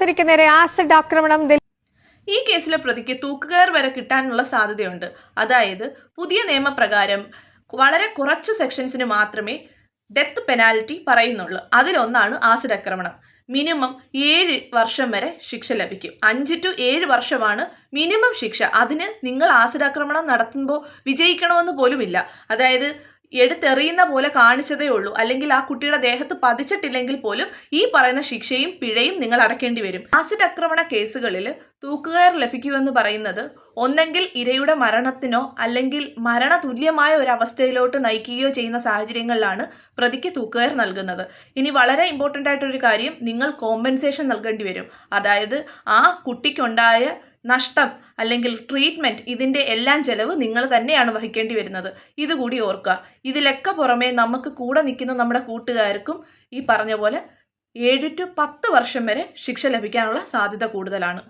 ശരിക്കും നേരെ ആസിഡ് ആക്രമണം ഈ കേസിലെ പ്രതിക്ക് തൂക്കുകയർ വരെ കിട്ടാനുള്ള സാധ്യതയുണ്ട്. അതായത് പുതിയ നിയമപ്രകാരം വളരെ കുറച്ച് സെക്ഷൻസിന് മാത്രമേ ഡെത്ത് പെനാൽറ്റി പറയുന്നുള്ളൂ. അതിലൊന്നാണ് ആസിഡ് ആക്രമണം. മിനിമം ഏഴ് വർഷം വരെ ശിക്ഷ ലഭിക്കും. അഞ്ച് ടു ഏഴ് വർഷമാണ് മിനിമം ശിക്ഷ. അതിന് നിങ്ങൾ ആസിഡ് ആക്രമണം നടത്തുമ്പോൾ വിജയിക്കണമെന്ന് പോലുമില്ല. അതായത് എടുത്തെറിയുന്ന പോലെ കാണിച്ചതേ ഉള്ളൂ. അല്ലെങ്കിൽ ആ കുട്ടിയുടെ ദേഹത്ത് പതിച്ചിട്ടില്ലെങ്കിൽ പോലും ഈ പറയുന്ന ശിക്ഷയും പിഴയും നിങ്ങൾ അടക്കേണ്ടി വരും. ആസിഡ് ആക്രമണ കേസുകളിൽ തൂക്കുകയർ ലഭിക്കുമെന്ന് പറയുന്നത് ഒന്നെങ്കിൽ ഇരയുടെ മരണത്തിനോ അല്ലെങ്കിൽ മരണ തുല്യമായ ഒരു നയിക്കുകയോ ചെയ്യുന്ന സാഹചര്യങ്ങളിലാണ് പ്രതിക്ക് തൂക്കുകയർ നൽകുന്നത്. ഇനി വളരെ ഇമ്പോർട്ടന്റ് ആയിട്ടൊരു കാര്യം നിങ്ങൾ കോമ്പൻസേഷൻ നൽകേണ്ടി വരും. അതായത് ആ കുട്ടിക്കുണ്ടായ നഷ്ടം അല്ലെങ്കിൽ ട്രീറ്റ്മെന്റ് ഇതിന്റെ എല്ലാം ചെലവ് നിങ്ങൾ തന്നെയാണ് വഹിക്കേണ്ടി വരുന്നത്. ഇതുകൂടി ഓർക്കുക. ഇതിലൊക്കെ പുറമെ നമുക്ക് കൂടെ നിൽക്കുന്ന നമ്മുടെ കൂട്ടുകാർക്കും ഈ പറഞ്ഞ പോലെ ഏഴ് ടു പത്ത് വർഷം വരെ ശിക്ഷ ലഭിക്കാനുള്ള സാധ്യത കൂടുതലാണ്.